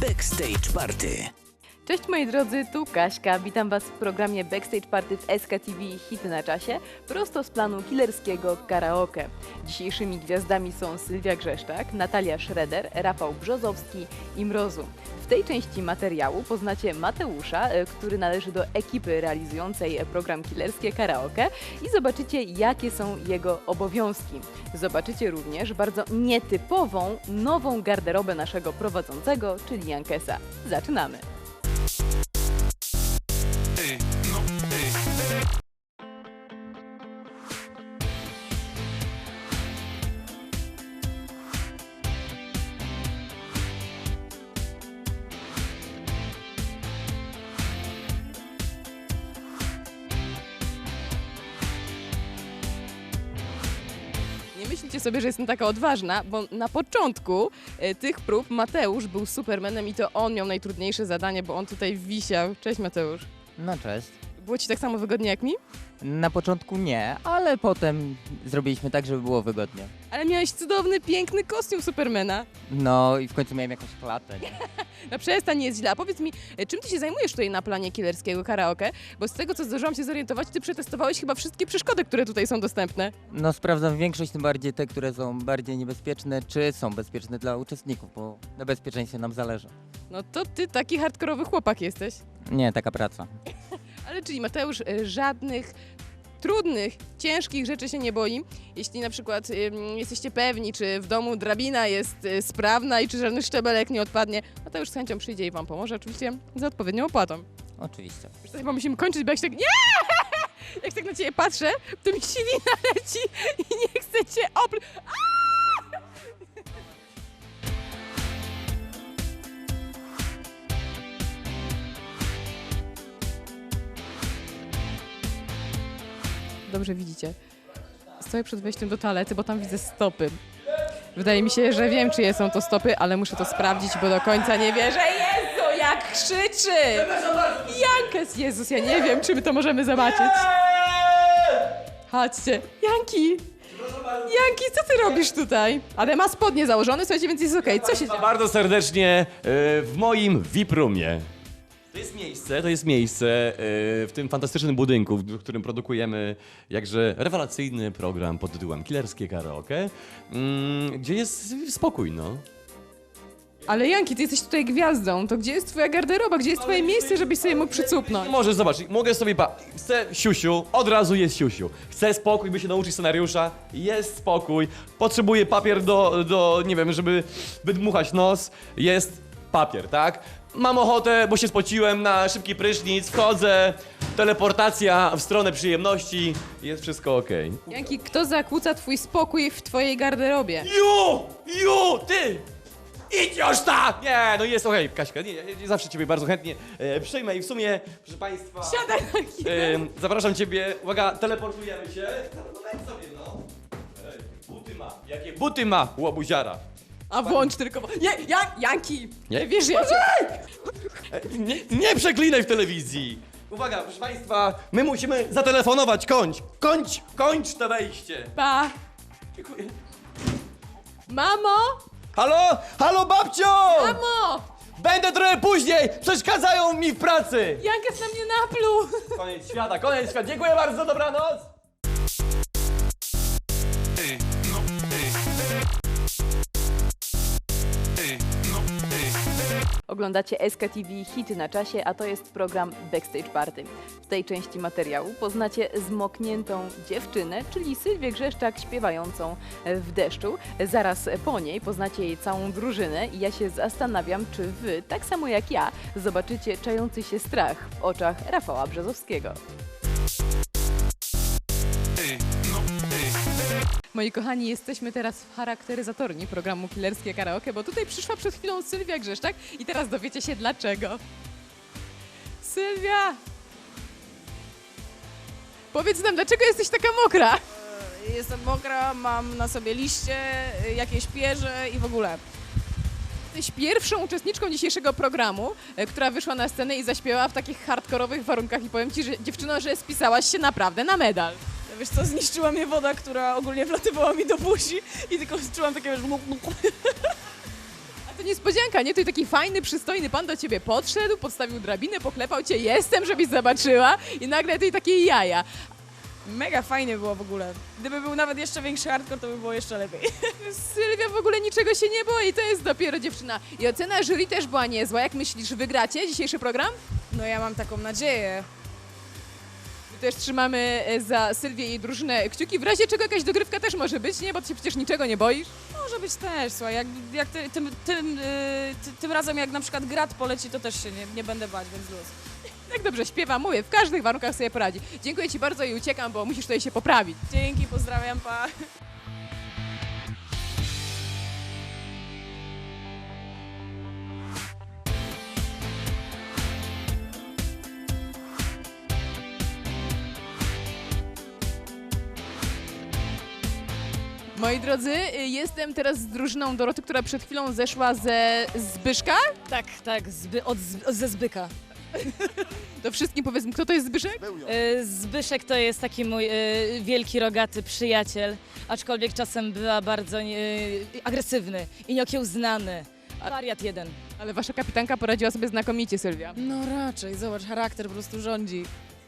Backstage Party. Cześć moi drodzy, tu Kaśka. Witam Was w programie Backstage Party w SKTV Hity na czasie, prosto z planu killerskiego karaoke. Dzisiejszymi gwiazdami są Sylwia Grzeszczak, Natalia Schroeder, Rafał Brzozowski i Mrozu. W tej części materiału poznacie Mateusza, e, który należy do ekipy realizującej program Killerskie Karaoke i zobaczycie, jakie są jego obowiązki. Zobaczycie również bardzo nietypową, nową garderobę naszego prowadzącego, czyli Jankesa. Zaczynamy! Myślicie sobie, że jestem taka odważna, bo na początku e, tych prób Mateusz był Supermanem i to on miał najtrudniejsze zadanie, bo on tutaj wisiał. Cześć Mateusz. No cześć. Było ci tak samo wygodnie jak mi? Na początku nie, ale potem zrobiliśmy tak, żeby było wygodnie. Ale miałeś cudowny, piękny kostium Supermana. No i w końcu miałem jakąś klatę. Nie? No przestań, nie jest źle. A powiedz mi, e, czym ty się zajmujesz tutaj na planie killerskiego karaoke? Bo z tego, co zdążyłam się zorientować, ty przetestowałeś chyba wszystkie przeszkody, które tutaj są dostępne. No sprawdzam większość, tym bardziej te, które są bardziej niebezpieczne, czy są bezpieczne dla uczestników, bo na bezpieczeństwie nam zależy. No to ty taki hardkorowy chłopak jesteś. Nie, taka praca. Ale czyli Mateusz e, żadnych trudnych, ciężkich rzeczy się nie boi. Jeśli na przykład ym, jesteście pewni, czy w domu drabina jest y, sprawna i czy żadny szczebelek nie odpadnie, Mateusz z chęcią przyjdzie i wam pomoże, oczywiście za odpowiednią opłatą. Oczywiście. Już to chyba musimy kończyć, bo jak się tak... Nie! Jak tak na ciebie patrzę, to mi siwina leci i nie chcę cię opl... Dobrze widzicie. Stoję przed wejściem do toalety, bo tam widzę stopy. Wydaje mi się, że wiem, czyje są to stopy, ale muszę to sprawdzić, bo do końca nie wierzę. Jezu, jak krzyczy! Jankes! Jezus, ja nie wiem, czy my to możemy zobaczyć. Chodźcie. Janki! Janki, co ty robisz tutaj? Ale ma spodnie założone, słuchajcie, więc jest okej. Co się dzieje? Bardzo serdecznie e, w moim VIP-roomie. To jest miejsce, to jest miejsce e, w tym fantastycznym budynku, w którym produkujemy jakże rewelacyjny program pod tytułem Killerskie Karaoke, mm, gdzie jest spokój, no. Ale Janki, ty jesteś tutaj gwiazdą. To gdzie jest twoja garderoba? Gdzie jest twoje miejsce, żebyś sobie mógł przycupnąć? Możesz zobaczyć, mogę sobie pa... Chcę siusiu, od razu jest siusiu. Chcę spokój, by się nauczyć scenariusza, jest spokój. Potrzebuję papier do, do nie wiem, żeby wydmuchać nos, jest papier, tak? Mam ochotę, bo się spociłem na szybki prysznic, wchodzę, teleportacja w stronę przyjemności, jest wszystko okej. Janki, kto zakłóca twój spokój w twojej garderobie? Ju! Ju! Ty! Idź już ta! Nie, no jest okej, Kaśka, nie, nie, nie, zawsze ciebie bardzo chętnie e, przyjmę i w sumie, proszę państwa... Siadaj na Ym, zapraszam ciebie, uwaga, teleportujemy się. No weź sobie, no. Ej, buty ma. Jakie buty ma, łobuziara? A włącz tylko. Nie, Jan, Janki! Nie? Wiesz, ja cię... Nie, nie przeklinaj w telewizji. Uwaga, proszę państwa, my musimy zatelefonować, kończ, kończ, kończ to wejście. Pa! Dziękuję. Mamo! Halo, halo babcio! Mamo! Będę trochę później, przeszkadzają mi w pracy. Janka na mnie napluł! Koniec świata, koniec świata, dziękuję bardzo, dobranoc. Oglądacie SKTV Hity na czasie, a to jest program Backstage Party. W tej części materiału poznacie zmokniętą dziewczynę, czyli Sylwię Grzeszczak śpiewającą w deszczu. Zaraz po niej poznacie jej całą drużynę i ja się zastanawiam, czy wy, tak samo jak ja, zobaczycie czający się strach w oczach Rafała Brzozowskiego. Moi kochani, jesteśmy teraz w charakteryzatorni programu Killerskie Karaoke, bo tutaj przyszła przed chwilą Sylwia Grzeszczak i teraz dowiecie się dlaczego. Sylwia! Powiedz nam, dlaczego jesteś taka mokra? jestem mokra, mam na sobie liście, y, jakieś pierze i w ogóle. Jesteś pierwszą uczestniczką dzisiejszego programu, e, która wyszła na scenę i zaśpiewała w takich hardkorowych warunkach i powiem Ci, że dziewczyno, że spisałaś się naprawdę na medal. Wiesz co, zniszczyła mnie woda, która ogólnie wlatywała mi do buzi i tylko czułam takie, wiesz, A to niespodzianka, nie? To taki fajny, przystojny pan do ciebie podszedł, podstawił drabinę, poklepał cię, jestem, żebyś zobaczyła i nagle tej takie jaja. mega fajnie było w ogóle. Gdyby był nawet jeszcze większy hardcore, to by było jeszcze lepiej. Sylwia w ogóle niczego się nie boi, to jest dopiero dziewczyna. I ocena jury też była niezła. Jak myślisz, wygracie dzisiejszy program? No ja mam taką nadzieję. Też trzymamy e, za Sylwię i jej drużynę kciuki. W razie czego jakaś dogrywka też może być, nie? Bo ty się przecież niczego nie boisz. Może być też, słuchaj, jak, jak ty, tym, tym, y, ty, tym razem jak na przykład grat poleci, to też się nie, nie będę bać, więc luz. Tak dobrze śpiewa, mówię, w każdych warunkach sobie poradzi. Dziękuję Ci bardzo i uciekam, bo musisz tutaj się poprawić. Dzięki, pozdrawiam, pa. Moi drodzy, y, jestem teraz z drużyną Doroty, która przed chwilą zeszła ze Zbyszka. Tak, tak, zby, od, z- ze Zbyka. To wszystkim powiedzmy, kto to jest Zbyszek? E, Zbyszek to jest taki mój e, wielki, rogaty przyjaciel, aczkolwiek czasem bywa bardzo agresywny i nieokiełznany. Wariat jeden. Ale wasza kapitanka poradziła sobie znakomicie, Sylwia. No raczej, zobacz, charakter po prostu rządzi.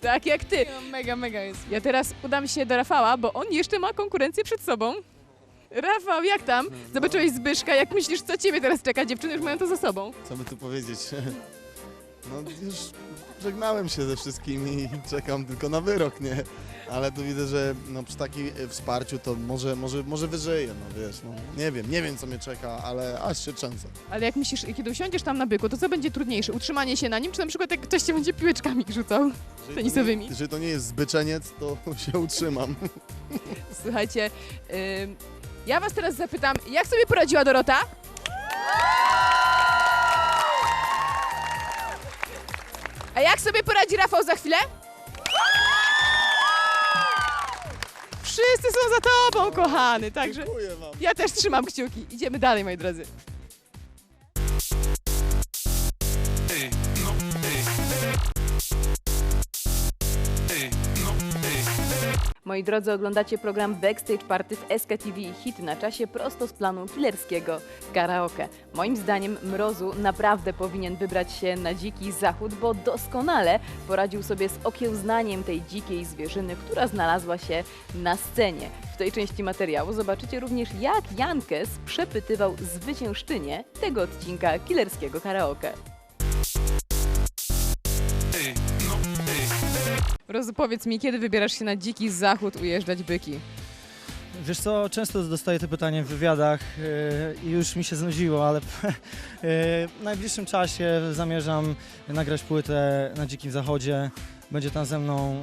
Tak jak ty. No, mega, mega jest. Ja teraz udam się do Rafała, bo on jeszcze ma konkurencję przed sobą. Rafał, jak tam? Zobaczyłeś Zbyszka, jak myślisz, co ciebie teraz czeka? Dziewczyny już mają to za sobą. Co by tu powiedzieć? No już żegnałem się ze wszystkimi i czekam tylko na wyrok, nie? Ale tu widzę, że no, przy takim e, wsparciu to może, może, może wyżyję, no wiesz, no nie wiem, nie wiem co mnie czeka, ale aż się trzęsę. Ale jak myślisz, kiedy usiądziesz tam na byku, to co będzie trudniejsze? Utrzymanie się na nim, czy na przykład jak ktoś cię będzie piłeczkami rzucał? Tenisowymi. To nie, jeżeli to nie jest zbyczeniec, to się utrzymam. Słuchajcie, ja was teraz zapytam, jak sobie poradziła Dorota? A jak sobie poradzi Rafał za chwilę? Wszyscy są za tobą, kochany, także Dziękuję wam. ja też trzymam kciuki. Idziemy dalej, moi drodzy. Moi drodzy, oglądacie program Backstage Party w SKTV i hit na czasie prosto z planu killerskiego karaoke. Moim zdaniem Mrozu naprawdę powinien wybrać się na dziki zachód, bo doskonale poradził sobie z okiełznaniem tej dzikiej zwierzyny, która znalazła się na scenie. W tej części materiału zobaczycie również jak Jankes przepytywał zwyciężczynię tego odcinka killerskiego karaoke. Mrozu, powiedz mi, kiedy wybierasz się na dziki zachód ujeżdżać byki? Wiesz co, często dostaję te pytanie w wywiadach yy, i już mi się znudziło, ale yy, w najbliższym czasie zamierzam nagrać płytę na Dzikim Zachodzie. Będzie tam ze mną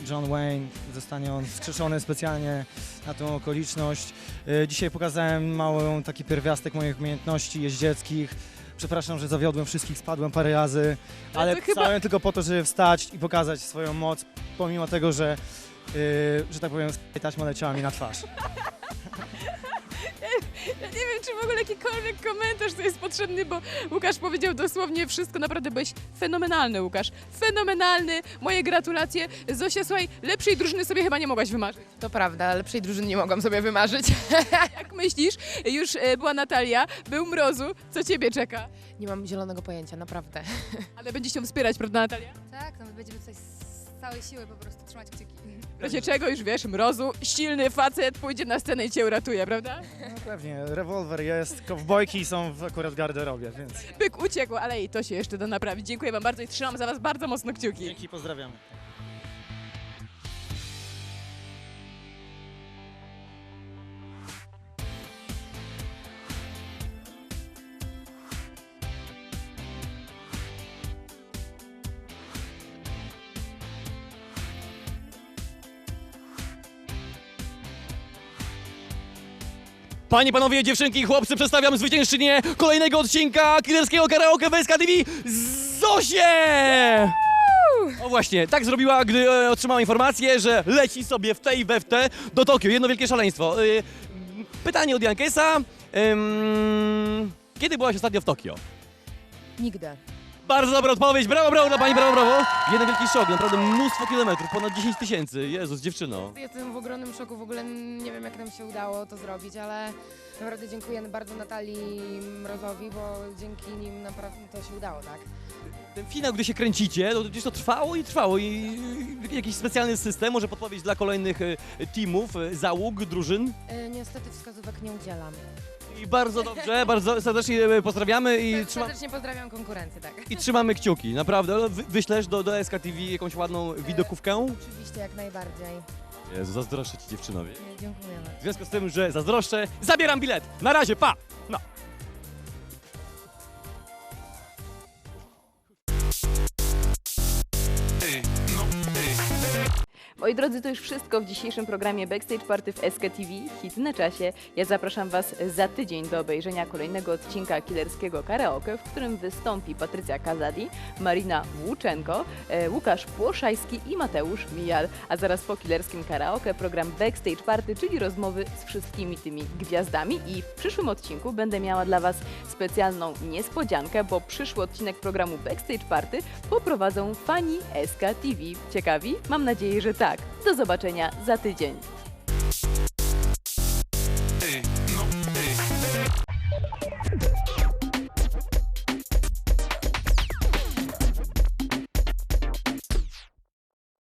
yy, John Wayne, zostanie on wskrzeszony specjalnie na tą okoliczność. Yy, dzisiaj pokazałem mały taki pierwiastek moich umiejętności jeździeckich. Przepraszam, że zawiodłem wszystkich, spadłem parę razy, Ale ale chyba- tylko po to, żeby wstać i pokazać swoją moc, pomimo tego, że, yy, że tak powiem, taśma leciała mi na twarz. Czy w ogóle jakikolwiek komentarz to jest potrzebny, bo Łukasz powiedział dosłownie wszystko. Naprawdę byłeś fenomenalny, Łukasz. Fenomenalny. Moje gratulacje. Zosia, słuchaj, lepszej drużyny sobie chyba nie mogłaś wymarzyć. To prawda, lepszej drużyny nie mogłam sobie wymarzyć. Jak myślisz, już e, była Natalia, był Mrozu, co ciebie czeka? Nie mam zielonego pojęcia, naprawdę. Ale będziesz się wspierać, prawda Natalia? Tak, no my będziemy tutaj z całej siły po prostu trzymać kciuki. W razie czego już wiesz, Mrozu, silny facet, pójdzie na scenę i cię uratuje, prawda? No pewnie, rewolwer jest, kowbojki są w akurat w garderobie, więc Byk uciekł, ale i to się jeszcze da naprawić. Dziękuję wam bardzo i trzymam za was bardzo mocno kciuki. dzięki, pozdrawiamy. Panie, panowie, dziewczynki i chłopcy, przedstawiam zwyciężczynię kolejnego odcinka killerskiego karaoke w SK TV, Zosię! O właśnie, tak zrobiła, gdy e, otrzymała informację, że leci sobie w tej we w te do Tokio. Jedno wielkie szaleństwo. Y, pytanie od Jankesa. Ym, kiedy byłaś ostatnio w Tokio? Nigdy. Bardzo dobra odpowiedź, brawo, brawo dla pani, brawo, brawo. Jeden wielki szok, naprawdę mnóstwo kilometrów, ponad 10 tysięcy. Jezus, dziewczyno. Jestem w ogromnym szoku, w ogóle nie wiem jak nam się udało to zrobić, ale naprawdę dziękuję bardzo Natalii Mrozowi, bo dzięki nim naprawdę to się udało, tak? Ten finał, gdy się kręcicie, to gdzieś to trwało i trwało i jakiś specjalny system, może podpowiedź dla kolejnych y, teamów, y, załóg, drużyn. E, niestety wskazówek nie udzielam. I bardzo dobrze, bardzo serdecznie y, pozdrawiamy i, trzyma, Serdecznie pozdrawiam konkurencję, tak? i trzymamy kciuki, naprawdę. Ale wy- Wyślesz do, do SKTV jakąś ładną widokówkę? Oczywiście, jak najbardziej. Jezu, zazdroszczę ci dziewczynowi. E, Dziękujemy. W związku z tym, że zazdroszczę, zabieram bilet. Na razie, pa! No. Moi drodzy, to już wszystko w dzisiejszym programie Backstage Party w SKTV Hit na czasie. Ja zapraszam Was za tydzień do obejrzenia kolejnego odcinka killerskiego karaoke, w którym wystąpi Patrycja Kazadi, Marina Włóczenko, e, Łukasz Płoszajski i Mateusz Mijal. A zaraz po killerskim karaoke program Backstage Party, czyli rozmowy z wszystkimi tymi gwiazdami. I w przyszłym odcinku będę miała dla Was specjalną niespodziankę, bo przyszły odcinek programu Backstage Party poprowadzą fani SKTV. Ciekawi? Mam nadzieję, że tak. Do zobaczenia za tydzień.